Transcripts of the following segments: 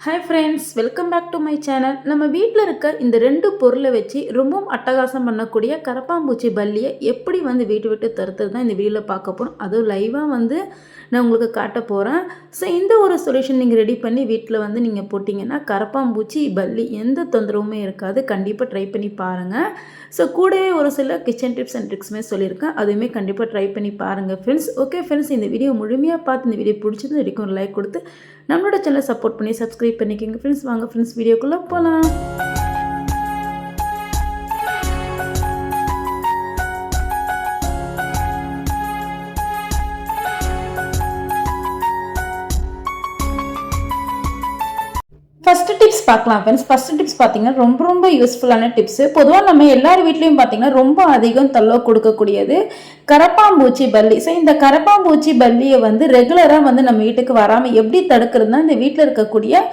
Hi friends welcome back to my channel நம்ம வீட்டில் இருக்க இந்த ரெண்டு பொருளை வச்சு ரொம்பவும் அட்டகாசம் பண்ணக்கூடிய கரப்பாம்பூச்சி பல்லியை எப்படி வந்து வீட்டு விட்டு தருத்துறது தான் இந்த வீடியோவில் பார்க்க போகிறோம் அதுவும் லைவாக வந்து நான் உங்களுக்கு காட்ட போகிறேன் ஸோ இந்த ஒரு சொல்யூஷன் நீங்கள் ரெடி பண்ணி வீட்டில் வந்து நீங்கள் போட்டிங்கன்னா கரப்பாம்பூச்சி பல்லி எந்த தொந்தரவுமே இருக்காது. கண்டிப்பாக ட்ரை பண்ணி பாருங்கள் ஸோ கூடவே ஒரு சில கிச்சன் டிப்ஸ் அண்ட் ட்ரிக்ஸுமே சொல்லியிருக்கேன். அதுவுமே கண்டிப்பாக ட்ரை பண்ணி பாருங்கள் ஃப்ரெண்ட்ஸ் ஓகே ஃப்ரெண்ட்ஸ் இந்த வீடியோ முழுமையாக பார்த்து இந்த வீடியோ பிடிச்சிருந்து வரைக்கும் ஒரு லைக் கொடுத்து நம்மளோட சேனலை சப்போர்ட் பண்ணி சப்ஸ்கிரைப் பண்ணிக்கோங்க. ஃப்ரெண்ட்ஸ் வாங்க ஃப்ரெண்ட்ஸ் வீடியோக்குள்ளே போகலாம் டிப்ஸ் பார்க்கலாம் ஃப்ரெண்ட்ஸ் ஃபஸ்ட்டு டிப்ஸ் பார்த்தீங்கன்னா ரொம்ப ரொம்ப யூஸ்ஃபுல்லான டிப்ஸு பொதுவாக நம்ம எல்லார் வீட்லேயும் பார்த்தீங்கன்னா ரொம்ப அதிகம் தள்ளோ கொடுக்கக்கூடியது கரப்பாம்பூச்சி பல்லி. ஸோ இந்த கரப்பாம்பூச்சி பல்லியை வந்து ரெகுலராக வந்து நம்ம வீட்டுக்கு வராமல் எப்படி தடுக்கிறதுனா இந்த வீட்டில் இருக்கக்கூடிய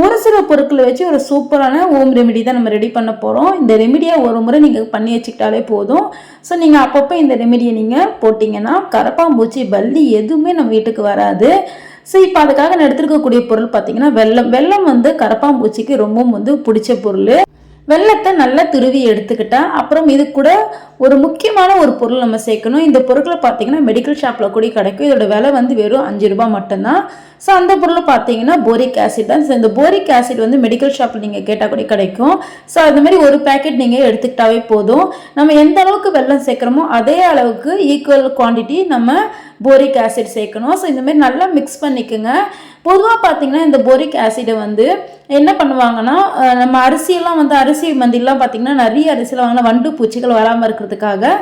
ஒரு சில பொருட்களை வச்சு ஒரு சூப்பரான ஹோம் ரெமிடி தான் நம்ம ரெடி பண்ண போகிறோம் இந்த ரெமிடியை ஒரு முறை நீங்கள் பண்ணி வச்சுக்கிட்டாலே போதும். ஸோ நீங்கள் அப்பப்போ இந்த ரெமிடியை நீங்கள் போட்டிங்கன்னா கரப்பாம்பூச்சி பல்லி எதுவுமே நம்ம வீட்டுக்கு வராது. ஸோ இப்போ அதுக்காக நான் எடுத்துருக்கக்கூடிய பொருள் பார்த்தீங்கன்னா வெள்ளம் வெல்லம் வந்து கரப்பாம்பூச்சிக்கு ரொம்பவும் வந்து பிடிச்ச பொருள். வெள்ளத்தை நல்லா துருவி எடுத்துக்கிட்டா அப்புறம் இது கூட ஒரு முக்கியமான ஒரு பொருள் நம்ம சேர்க்கணும். இந்த பொருட்களை பார்த்தீங்கன்னா மெடிக்கல் ஷாப்பில் கூட கிடைக்கும். இதோட விலை வந்து வெறும் அஞ்சு ரூபாய் மட்டும்தான். ஸோ அந்த பொருளை பார்த்தீங்கன்னா போரிக் ஆசிட் தான். ஸோ இந்த போரிக் ஆசிட் வந்து மெடிக்கல் ஷாப்பில் நீங்கள் கேட்டால் கூட கிடைக்கும். ஸோ அது மாதிரி ஒரு பேக்கெட் நீங்கள் எடுத்துக்கிட்டாவே போதும். நம்ம எந்த அளவுக்கு வெள்ளம் சேர்க்குறோமோ அதே அளவுக்கு ஈக்குவல் குவான்டிட்டி நம்ம போரிக் ஆசிட் சேர்க்கணும். ஸோ இந்தமாரி நல்லா மிக்ஸ் பண்ணிக்கோங்க. பொதுவாக பார்த்தீங்கன்னா இந்த போரிக் ஆசிடை வந்து என்ன பண்ணுவாங்கன்னா நம்ம அரிசியெல்லாம் வந்து அரிசி மந்திலாம் பார்த்தீங்கன்னா நிறைய அரிசியில் வாங்கினா வண்டு பூச்சிகள் வராமல் இருக்கிறதுக்காக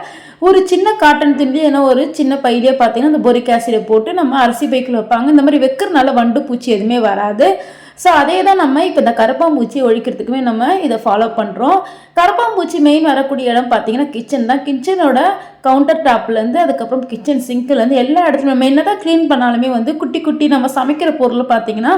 ஒரு சின்ன காட்டன் துண்டி ஏன்னா ஒரு சின்ன பையிலே பார்த்தீங்கன்னா இந்த போரிக் ஆசிடை போட்டு நம்ம அரிசி பைக்கில் வைப்பாங்க. இந்த மாதிரி வைக்கிறனால வண்டு பூச்சி எதுவுமே வராது. ஸோ அதே தான் நம்ம இப்போ இந்த கரப்பாம்பூச்சி ஒழிக்கிறதுக்குமே நம்ம இதை ஃபாலோ பண்ணுறோம் கரப்பாம்பூச்சி மெயின் வரக்கூடிய இடம் பார்த்தீங்கன்னா கிச்சன் தான். கிச்சனோட கவுண்டர் டாப்லேருந்து அதுக்கப்புறம் கிச்சன் சிங்க்லேருந்து எல்லா இடத்துலையும் நம்ம என்ன தான் க்ளீன் பண்ணாலுமே வந்து குட்டி குட்டி நம்ம சமைக்கிற பொருள் பார்த்தீங்கன்னா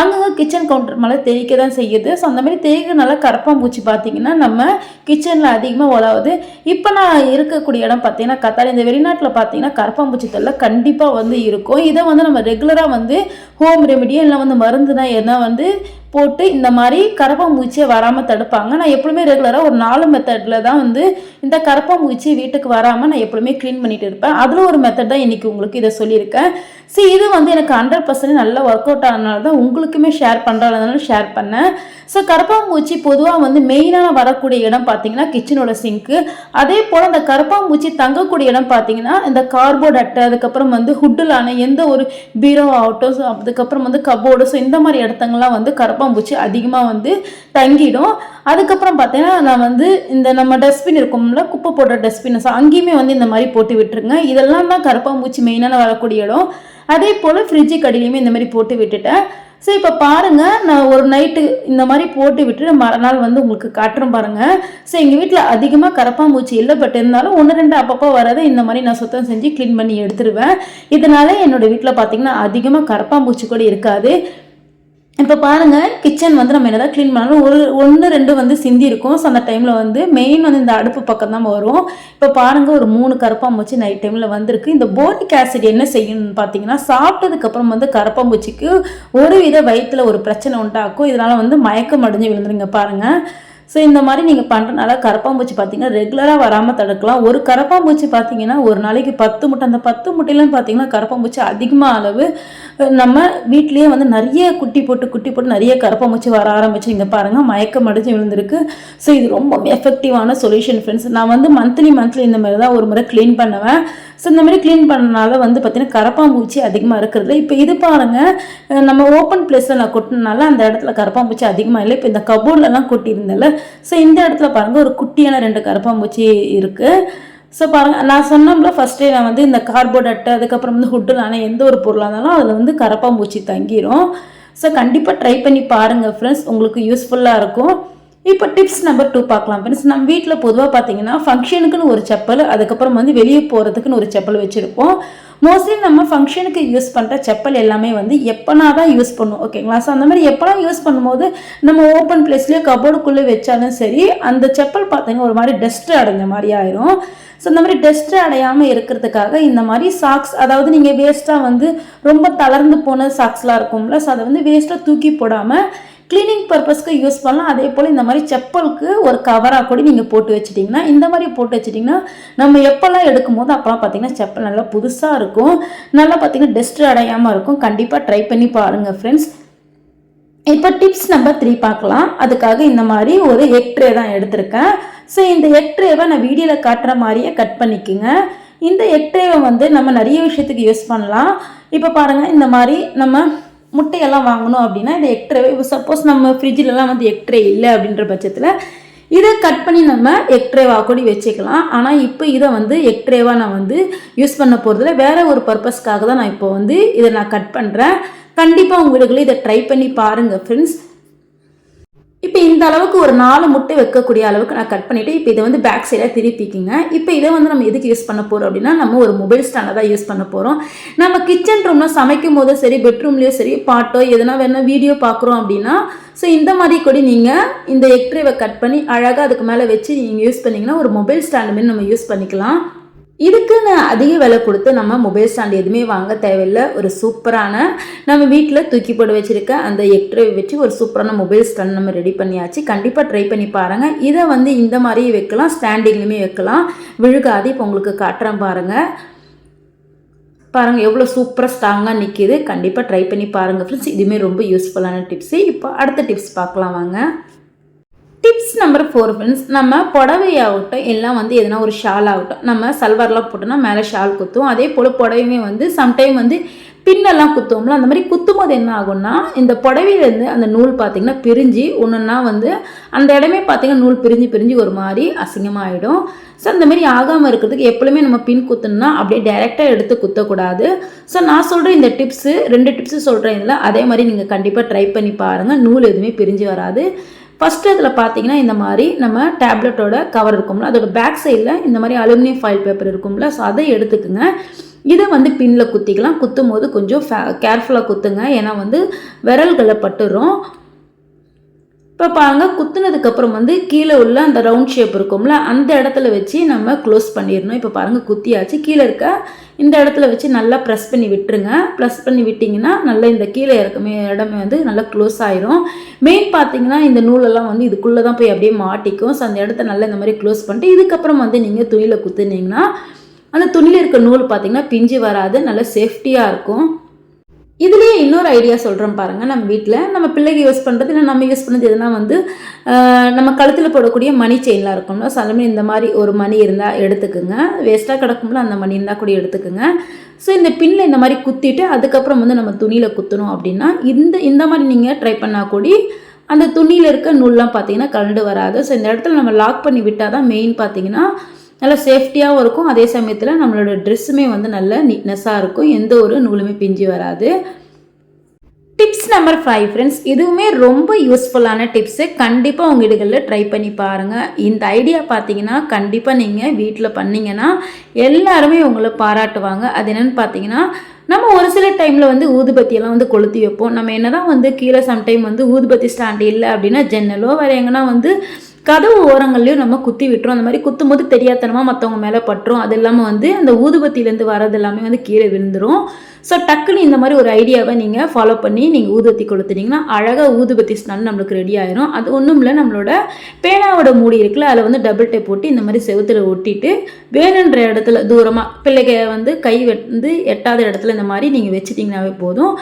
அங்கங்கே கிச்சன் கவுண்டர் மேலே தெளிக்க தான் செய்யுது. ஸோ அந்த மாதிரி தெரிக்கிறனால கரப்பாம்பூச்சி பார்த்தீங்கன்னா நம்ம கிச்சனில் அதிகமாக உலாவுது இப்போ நான் இருக்கக்கூடிய இடம் பார்த்தீங்கன்னா கத்தார் இந்த வெளிநாட்டில் பார்த்தீங்கன்னா கரப்பாம்பூச்சி தொல்லை கண்டிப்பாக வந்து இருக்கும். இதை வந்து நம்ம ரெகுலராக வந்து ஹோம் ரெமெடியோ இல்லை வந்து மருந்து தான் என்ன வந்து போட்டு இந்த மாதிரி கரப்பாம்பூச்சியை வராமல் தடுப்பாங்க. நான் எப்பவுமே ரெகுலராக ஒரு நாலு மெத்தடில் தான் வந்து இந்த கரப்பாம்பூச்சி வீட்டுக்கு வராமல் நான் எப்பவுமே க்ளீன் பண்ணிட்டு இருப்பேன். அதில் ஒரு மெத்தட் தான் இன்றைக்கி உங்களுக்கு இதை சொல்லியிருக்கேன். ஸோ இது வந்து எனக்கு ஹண்ட்ரட் பர்சன்ட் நல்லா ஒர்க் அவுட் ஆனதுனால தான் உங்களுக்குமே ஷேர் பண்ணுறதுனால ஷேர் பண்ணேன். ஸோ கரப்பாம்பூச்சி பொதுவாக வந்து மெயினான வரக்கூடிய இடம் பார்த்தீங்கன்னா கிச்சனோட சிங்க்கு அதே போல் அந்த கரப்பாம்பூச்சி தங்கக்கூடிய இடம் பார்த்தீங்கன்னா இந்த கார்போர்ட் அட்டை அதுக்கப்புறம் வந்து ஹுட்டிலான எந்த ஒரு பீரோ ஆகட்டும் ஸோ அதுக்கப்புறம் வந்து கபோர்டு ஸோ இந்த மாதிரி இடத்தங்கள்லாம் வந்து கரப்பாம்பூச்சி அதிகமாக வந்து தங்கிடும். அதுக்கப்புறம் பார்த்தீங்கன்னா நான் வந்து இந்த நம்ம டஸ்ட்பின் இருக்கும்ல குப்பை போடுற டஸ்ட்பின் அங்கேயுமே வந்து இந்த மாதிரி போட்டு விட்டுருங்க. இதெல்லாம் தான் கரப்பாம்பூச்சி மெயினான வரக்கூடிய இடம். அதே போல் ஃப்ரிட்ஜு கடையிலையுமே இந்த மாதிரி போட்டு விட்டுட்டேன். ஸோ இப்போ பாருங்கள் நான் ஒரு நைட்டு இந்த மாதிரி போட்டு விட்டு மறுநாள் வந்து உங்களுக்கு காட்டுறோம் பாருங்கள் ஸோ எங்கள் வீட்டில் அதிகமாக கரப்பாம்பூச்சி இல்லை பட் இருந்தாலும் ஒன்று ரெண்டு அப்பப்போ வரதை இந்த மாதிரி நான் சுத்தம் செஞ்சு க்ளீன் பண்ணி எடுத்துருவேன். இதனால என்னோட வீட்டில் பார்த்தீங்கன்னா அதிகமாக கரப்பாம்பூச்சி கூட இருக்காது. இப்போ பாருங்கள் கிச்சன் வந்து நம்ம என்னதான் க்ளீன் பண்ணாலும் ஒரு ஒன்று ரெண்டு வந்து சிந்தி இருக்கும். ஸோ அந்த டைமில் வந்து மெயின் வந்து இந்த அடுப்பு பக்கம் தான் வரும். இப்போ பாருங்கள் ஒரு மூணு கரப்பாம்பூச்சி நைட் டைமில் வந்திருக்கு. இந்த போரிக் ஆசிட் என்ன செய்யணும்னு பார்த்தீங்கன்னா சாப்பிட்டதுக்கப்புறம் வந்து கரப்பாம்பூச்சிக்கு ஒரு வித வயிற்றில் ஒரு பிரச்சனை உண்டாக்கும். இதனால் வந்து மயக்கம் அடைஞ்சு விழுந்துருங்க பாருங்கள் ஸோ இந்த மாதிரி நீங்கள் பண்ணுறனால கரப்பாம்பூச்சி பார்த்தீங்கன்னா ரெகுலராக வராமல் தடுக்கலாம். ஒரு கரப்பாம்பூச்சி பார்த்தீங்கன்னா ஒரு நாளைக்கு பத்து முட்டை. அந்த பத்து முட்டையிலன்னு பார்த்தீங்கன்னா கரப்பாம்பூச்சி அதிகமாக அளவு நம்ம வீட்லேயே வந்து நிறைய குட்டி போட்டு குட்டி போட்டு நிறைய கரப்பாம்பூச்சி வர ஆரம்பிச்சு இங்கே பாருங்கள் மயக்கம் அடிச்சு விழுந்திருக்கு. ஸோ இது ரொம்ப எஃபெக்டிவான சொல்யூஷன் ஃப்ரெண்ட்ஸ் நான் வந்து மந்த்லி மந்த்லி இந்த மாதிரி தான் ஒரு முறை க்ளீன் பண்ணுவேன். ஸோ இந்த மாதிரி க்ளீன் பண்ணனால வந்து பார்த்திங்கன்னா கரப்பாம்பூச்சி அதிகமாக இருக்கிறது இப்போ இது பாருங்கள் நம்ம ஓப்பன் பிளேஸில் நான் கொட்டினால அந்த இடத்துல கரப்பாம்பூச்சி அதிகமாக இல்லை. இப்போ இந்த கபோர்ட்லலாம் கொட்டியிருந்தேன்ல. ஸோ இந்த இடத்துல பாருங்கள் ஒரு குட்டியான ரெண்டு கரப்பாம்பூச்சி இருக்குது ஸோ பாருங்கள் நான் சொன்னோம்ல ஃபஸ்ட்டே நான் வந்து இந்த கார்போர்ட் அட்டை அதுக்கப்புறம் வந்து ஹுட்டிலான எந்த ஒரு பொருளாக இருந்தாலும் அதில் வந்து கரப்பாம்பூச்சி தங்கிரும். ஸோ கண்டிப்பாக ட்ரை பண்ணி பாருங்கள் ஃப்ரெண்ட்ஸ் உங்களுக்கு யூஸ்ஃபுல்லாக இருக்கும். இப்போ டிப்ஸ் நம்பர் டூ பார்க்கலாம் ஃப்ரெண்ட்ஸ் நம்ம வீட்டில் பொதுவாக பார்த்தீங்கன்னா ஃபங்க்ஷனுக்குன்னு ஒரு செப்பல் அதுக்கப்புறம் வந்து வெளியே போகிறதுக்குன்னு ஒரு செப்பல் வச்சுருப்போம். மோஸ்ட்லி நம்ம ஃபங்க்ஷனுக்கு யூஸ் பண்ணுற செப்பல் எல்லாமே வந்து எப்போனா தான் யூஸ் பண்ணுவோம் ஓகேங்களா ஸோ அந்த மாதிரி எப்போனா யூஸ் பண்ணும்போது நம்ம ஓப்பன் பிளேஸ்லேயே கபோர்டுக்குள்ளே வச்சாலும் சரி அந்த செப்பல் பார்த்தீங்கன்னா ஒரு மாதிரி டஸ்ட் அடைஞ்ச மாதிரி ஆயிரும். ஸோ இந்த மாதிரி டஸ்ட் அடையாமல் இருக்கிறதுக்காக இந்த மாதிரி சாக்ஸ் அதாவது நீங்கள் வேஸ்ட்டாக வந்து ரொம்ப தளர்ந்து போன சாக்ஸ்லாம் இருக்கும்ல ஸோ அதை வந்து வேஸ்ட்டாக தூக்கி போடாமல் க்ளீனிங் பர்பஸ்க்கு யூஸ் பண்ணலாம். அதே போல் இந்த மாதிரி செப்பலுக்கு ஒரு கவராக கூட நீங்கள் போட்டு வச்சிட்டிங்கன்னா இந்த மாதிரி போட்டு வச்சிட்டிங்கன்னா நம்ம எப்போல்லாம் எடுக்கும் போது அப்போலாம் பார்த்தீங்கன்னா செப்பல் நல்லா புதுசாக இருக்கும். நல்லா பார்த்தீங்கன்னா டஸ்ட் அடையாமல் இருக்கும். கண்டிப்பாக ட்ரை பண்ணி பாருங்கள் ஃப்ரெண்ட்ஸ் இப்போ டிப்ஸ் நம்பர் த்ரீ பார்க்கலாம். அதுக்காக இந்த மாதிரி ஒரு எக் ட்ரே தான் எடுத்திருக்கேன். ஸோ இந்த எக் ட்ரேவை நான் வீடியோவில் காட்டுற மாதிரியே கட் பண்ணிக்கோங்க. இந்த எக் ட்ரேவை வந்து நம்ம நிறைய விஷயத்துக்கு யூஸ் பண்ணலாம். இப்போ பாருங்கள் இந்த மாதிரி நம்ம முட்டையெல்லாம் வாங்கணும் அப்படின்னா இந்த எக்ட்ரே இப்போ சப்போஸ் நம்ம ஃப்ரிட்ஜிலலாம் வந்து எக்ட்ரே இல்லை அப்படின்ற பட்சத்தில் இதை கட் பண்ணி நம்ம எக்ட்ரேவாக கூட வச்சுக்கலாம். ஆனால் இப்போ இதை வந்து எக்ட்ரேவாக நான் வந்து யூஸ் பண்ண போகிறதுல வேறு ஒரு பர்பஸ்க்காக தான் நான் இப்போ வந்து இதை நான் கட் பண்ணுறேன் கண்டிப்பாக உங்களுக்கு இதை ட்ரை பண்ணி பாருங்கள் ஃப்ரெண்ட்ஸ் இப்போ இந்த அளவுக்கு ஒரு நாலு முட்டை வைக்கக்கூடிய அளவுக்கு நான் கட் பண்ணிவிட்டு இப்போ இதை வந்து பேக் சைடாக திருப்பிக்கிங்க. இப்போ இதை வந்து நம்ம எதுக்கு யூஸ் பண்ண போகிறோம் அப்படின்னா நம்ம ஒரு மொபைல் ஸ்டாண்டை தான் யூஸ் பண்ண போகிறோம் நம்ம கிச்சன் ரூமில் சமைக்கும் போதும் சரி பெட்ரூம்லேயும் சரி பாட்டோ எதனா வேணால் வீடியோ பார்க்குறோம் அப்படின்னா ஸோ இந்த மாதிரி கூட நீங்கள் இந்த எக்ட்ரேவை கட் பண்ணி அழகாக அதுக்கு மேலே வச்சு நீங்கள் யூஸ் பண்ணிங்கன்னா ஒரு மொபைல் ஸ்டாண்டு மாரி நம்ம யூஸ் பண்ணிக்கலாம். இதுக்குன்னு அதிக விலை கொடுத்து நம்ம மொபைல் ஸ்டாண்ட் எதுவுமே வாங்க தேவையில்லை. ஒரு சூப்பரான நம்ம வீட்டில் தூக்கி போட்டு வச்சுருக்க அந்த எக்ட்ரை வச்சு ஒரு சூப்பரான மொபைல் ஸ்டாண்ட் நம்ம ரெடி பண்ணியாச்சு. கண்டிப்பாக ட்ரை பண்ணி பாருங்கள் இதை வந்து இந்த மாதிரியும் வைக்கலாம். ஸ்டாண்டிங்லேயுமே வைக்கலாம். விழுகாது. இப்போ உங்களுக்கு காட்டுறேன் பாருங்கள் பாருங்கள் எவ்வளோ சூப்பராக ஸ்ட்ராங்காக நிற்கிது கண்டிப்பாக ட்ரை பண்ணி பாருங்கள் ஃப்ரெண்ட்ஸ் இதுவுமே ரொம்ப யூஸ்ஃபுல்லான டிப்ஸு இப்போ அடுத்த டிப்ஸ் பார்க்கலாம் வாங்க. டிப்ஸ் நம்பர் ஃபோர் ஃப்ரெண்ட்ஸ் நம்ம புடவையாகட்டும் எல்லாம் வந்து எதனா ஒரு ஷால் ஆகட்டும் நம்ம சல்வார்லாம் போட்டோம்னா மேலே ஷால் குத்துவோம். அதே போல் புடவையுமே வந்து சம்டைம் வந்து பின்னெல்லாம் குத்துவோம்ல அந்த மாதிரி குத்தும் போது என்ன ஆகும்னா இந்த புடவையிலேருந்து அந்த நூல் பார்த்திங்கன்னா பிரிஞ்சு ஒன்றுன்னா வந்து அந்த இடமே பார்த்திங்கன்னா நூல் பிரிஞ்சு பிரிஞ்சு ஒரு மாதிரி அசிங்கமாகிடும் ஸோ அந்த மாதிரி ஆகாமல் இருக்கிறதுக்கு எப்பவுமே நம்ம பின் குத்துனா அப்படியே டைரெக்டாக எடுத்து குத்தக்கூடாது. ஸோ நான் சொல்கிற இந்த டிப்ஸு ரெண்டு டிப்ஸு சொல்கிறேன் இதில். அதே மாதிரி நீங்கள் கண்டிப்பாக ட்ரை பண்ணி பாருங்கள் நூல் எதுவுமே பிரிஞ்சு வராது. ஃபஸ்ட்டு அதில் பார்த்தீங்கன்னா இந்த மாதிரி நம்ம டேப்லெட்டோட கவர் இருக்கும்ல அதோட பேக் சைடில் இந்த மாதிரி அலுமினியம் ஃபாயில் பேப்பர் இருக்கும்ல ஸோ அதை எடுத்துக்குங்க. இதை வந்து பின்னில் குத்திக்கலாம். குத்தும் போது கொஞ்சம் கேர்ஃபுல்லாக குத்துங்க. ஏன்னா வந்து விரல்களை பட்டுரும். இப்போ பாருங்கள் குத்துனதுக்கப்புறம் வந்து கீழே உள்ள அந்த ரவுண்ட் ஷேப் இருக்கும்ல அந்த இடத்துல வச்சு நம்ம க்ளோஸ் பண்ணிடணும். இப்போ பாருங்கள் குத்தியாச்சு. கீழே இருக்க இந்த இடத்துல வச்சு நல்லா ப்ரெஸ் பண்ணி விட்டுருங்க. ப்ரெஸ் பண்ணி விட்டிங்கன்னா நல்லா இந்த கீழே இருக்கமே இடமே வந்து நல்லா க்ளோஸ் ஆயிரும். மெயின் பார்த்தீங்கன்னா இந்த நூலெல்லாம் வந்து இதுக்குள்ளே தான் போய் அப்படியே மாட்டிக்கும். ஸோ அந்த இடத்த நல்லா இந்த மாதிரி க்ளோஸ் பண்ணிட்டு இதுக்கப்புறம் வந்து நீங்கள் துணியில் குத்துனீங்கன்னா அந்த துணியில் இருக்க நூல் பார்த்தீங்கன்னா பிஞ்சு வராது. நல்லா சேஃப்டியாக இருக்கும். இதுலேயே இன்னொரு ஐடியா சொல்கிறோம் பாருங்கள் நம்ம வீட்டில் நம்ம பிள்ளைக்கு யூஸ் பண்ணுறது இல்லை நம்ம யூஸ் பண்ணது எதுனா வந்து நம்ம கழுத்தில் போடக்கூடிய மணி செயின்லாம் இருக்கும்ல சிலமே இந்த மாதிரி ஒரு மணி இருந்தால் எடுத்துக்குங்க. வேஸ்ட்டாக கிடக்கும்ல அந்த மணி இருந்தால் கூட எடுத்துக்குங்க. ஸோ இந்த பின்னில் இந்த மாதிரி குத்திட்டு அதுக்கப்புறம் வந்து நம்ம துணியில் குத்தணும் அப்படின்னா இந்த இந்த மாதிரி நீங்கள் ட்ரை பண்ணால் கூட அந்த துணியில் இருக்க நூல்லாம் பார்த்தீங்கன்னா கலண்டு வராது. ஸோ இந்த இடத்துல நம்ம லாக் பண்ணி விட்டால் தான் மெயின் பார்த்தீங்கன்னா நல்லா சேஃப்டியாகவும் இருக்கும். அதே சமயத்தில் நம்மளோட ட்ரெஸ்ஸுமே வந்து நல்ல நீட்னஸாக இருக்கும். எந்த ஒரு நூலுமே பிஞ்சு வராது. டிப்ஸ் நம்பர் ஃபைவ் ஃப்ரெண்ட்ஸ் இதுவுமே ரொம்ப யூஸ்ஃபுல்லான டிப்ஸு கண்டிப்பாக உங்கள் வீடுகளில் ட்ரை பண்ணி பாருங்கள் இந்த ஐடியா பார்த்தீங்கன்னா கண்டிப்பாக நீங்கள் வீட்டில் பண்ணிங்கன்னா எல்லாருமே உங்களை பாராட்டுவாங்க. அது என்னென்னு பார்த்தீங்கன்னா நம்ம ஒரு சில டைமில் வந்து ஊதுபத்தியெல்லாம் வந்து கொளுத்தி வைப்போம். நம்ம என்ன தான் வந்து கீழே சம்டைம் வந்து ஊதுபத்தி ஸ்டாண்ட் இல்லை அப்படின்னா ஜன்னலோ வேறு எங்கன்னா வந்து கதவு ஓரங்கள்லையும் நம்ம குத்தி விட்டுரும். அந்த மாதிரி குத்தும் போது தெரியாதனமாக மற்றவங்க மேலே பட்டுரும். அது இல்லாமல் வந்து அந்த ஊதுபத்திலேருந்து வரது எல்லாமே வந்து கீழே விழுந்துடும் ஸோ டக்குன்னு இந்த மாதிரி ஒரு ஐடியாவை நீங்கள் ஃபாலோ பண்ணி நீங்கள் ஊதுபத்தி கொடுத்துட்டிங்கன்னா அழகாக ஊதுபத்தி ஸ்டன் நம்மளுக்கு ரெடி ஆயிரும். அது ஒன்றும் இல்லை நம்மளோட பேனாவோட மூடி இருக்குல்ல அதில் வந்து டபுள் டேப் போட்டு இந்த மாதிரி செவுத்தில் ஒட்டிட்டு வேணுன்ற இடத்துல தூரமாக பிள்ளைக வந்து கை வந்து எட்டாத இடத்துல இந்த மாதிரி நீங்கள் வச்சுட்டிங்கனாவே போதும்.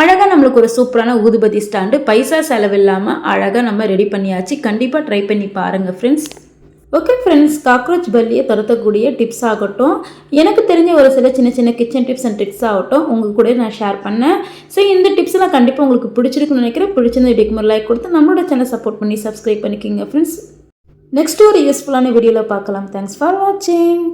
அழகாக நம்மளுக்கு ஒரு சூப்பரான ஊதுபதி ஸ்டாண்டு. பைசா செலவில்லாமல் அழகாக நம்ம ரெடி பண்ணியாச்சு. கண்டிப்பாக ட்ரை பண்ணி பாருங்கள் ஃப்ரெண்ட்ஸ் ஓகே ஃப்ரெண்ட்ஸ் காக்ரோச் பல்லியை துரத்தக்கூடிய டிப்ஸ் ஆகட்டும். எனக்கு தெரிஞ்ச ஒரு சில சின்ன சின்ன கிச்சன் டிப்ஸ் அண்ட் ட்ரிக்ஸ் ஆகட்டும். உங்கள் கூட நான் ஷேர் பண்ணேன். ஸோ இந்த டிப்ஸ்லாம் கண்டிப்பாக உங்களுக்கு பிடிச்சிருக்குன்னு நினைக்கிறேன். பிடிச்சிருந்த வீடியோக்கு லைக் கொடுத்து நம்மளோட சேனல் சப்போர்ட் பண்ணி சப்ஸ்கிரைப் பண்ணிக்கிங்க ஃப்ரெண்ட்ஸ் நெக்ஸ்ட் ஒரு யூஸ்ஃபுல்லான வீடியோவில் பார்க்கலாம். தேங்க்ஸ் ஃபார் வாட்சிங்